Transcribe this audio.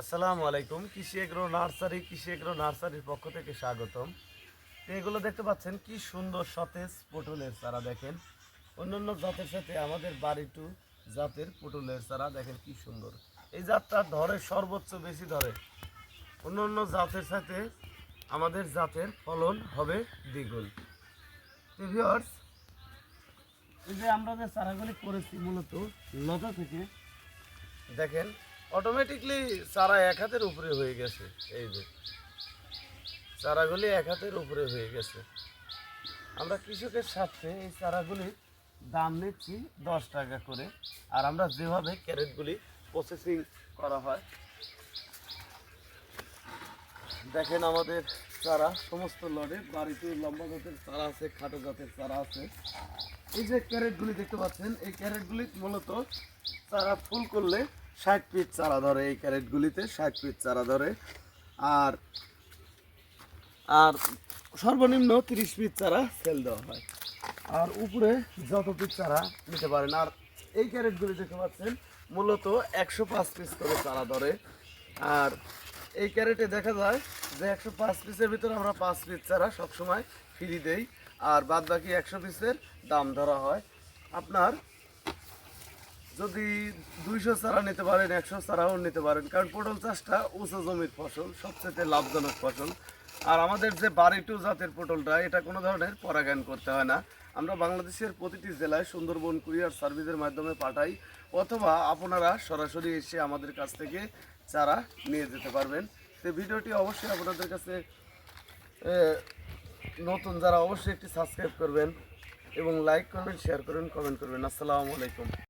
আসসালামু আলাইকুম। কৃষি এগ্রো নার্সারি কৃষি এগ্রো নার্সারির পক্ষ থেকে স্বাগতম। এগুলো দেখতে পাচ্ছেন কি সুন্দর সতেজ পটলের চারা দেখেন। অন্যান্য জাতের সাথে আমাদের বাড়ি টু জাতের পটলের চারা দেখেন কি সুন্দর। এই জাতটা ধরে সর্বোচ্চ বেশি ধরে। অন্যান্য জাতের সাথে আমাদের জাতের ফলন হবে দ্বিগুণ। viewers, এই যে আমরা যে চারাগুলি করেছি মূলত লতা থেকে দেখেন অটোমেটিকলি চারা এক হাতের উপরে হয়ে গেছে, এই যে। চারাগুলি এক হাতের উপরে হয়ে গেছে। আমরা কৃষকের সাথে এই চারাগুলির দাম নিচ্ছি দশ টাকা করে, আর আমরা যেভাবে ক্যারেটগুলি প্রসেসিং করা হয়। দেখেন আমাদের চারা, সমস্ত লড়ে, বাড়িতে লম্বা জাতের চারা আছে, খাটো জাতের চারা আছে। এই যে ক্যারেটগুলি দেখতে পাচ্ছেন, এই ক্যারেটগুলি মূলত চারা ফুল করলে ষাট পিস চারা ধরে এই ক্যারেটগুলিতে, ষাট পিস চারা ধরে। আর আর সর্বনিম্ন তিরিশ পিস চারা সেল দেওয়া হয়। আর উপরে যত পিস চারা নিতে পারেন। আর এই ক্যারেটগুলি দেখতে পাচ্ছেন, মূলত একশো পাঁচ পিস করে চারা ধরে। আর এই ক্যারেটে দেখা যায় যে একশো পাঁচ পিসের ভিতরে আমরা পাঁচ পিস চারা সবসময় ফ্রি দেই। আর বাদ বাকি একশো পিসের দাম ধরা হয়। আপনার যদি দুইশো চারা নিতে পারেন, একশো চারাও নিতে পারেন, কারণ পটল চাষটা উঁচু জমির ফসল, সবচেয়ে লাভজনক ফসল। আর আমাদের যে বাড়ি টু জাতের পটলটা, এটা কোনো ধরনের পরাগায়ন করতে হয় না। আমরা বাংলাদেশের প্রতিটি জেলায় সুন্দরবন কুরিয়ার সার্ভিসের মাধ্যমে পাঠাই, অথবা আপনারা সরাসরি এসে আমাদের কাছ থেকে চারা নিয়ে যেতে পারবেন। তো ভিডিওটি অবশ্যই আপনাদের কাছে নতুন যারা অবশ্যই একটি সাবস্ক্রাইব করবেন এবং লাইক করবেন, শেয়ার করবেন, কমেন্ট করবেন। আসসালামু আলাইকুম।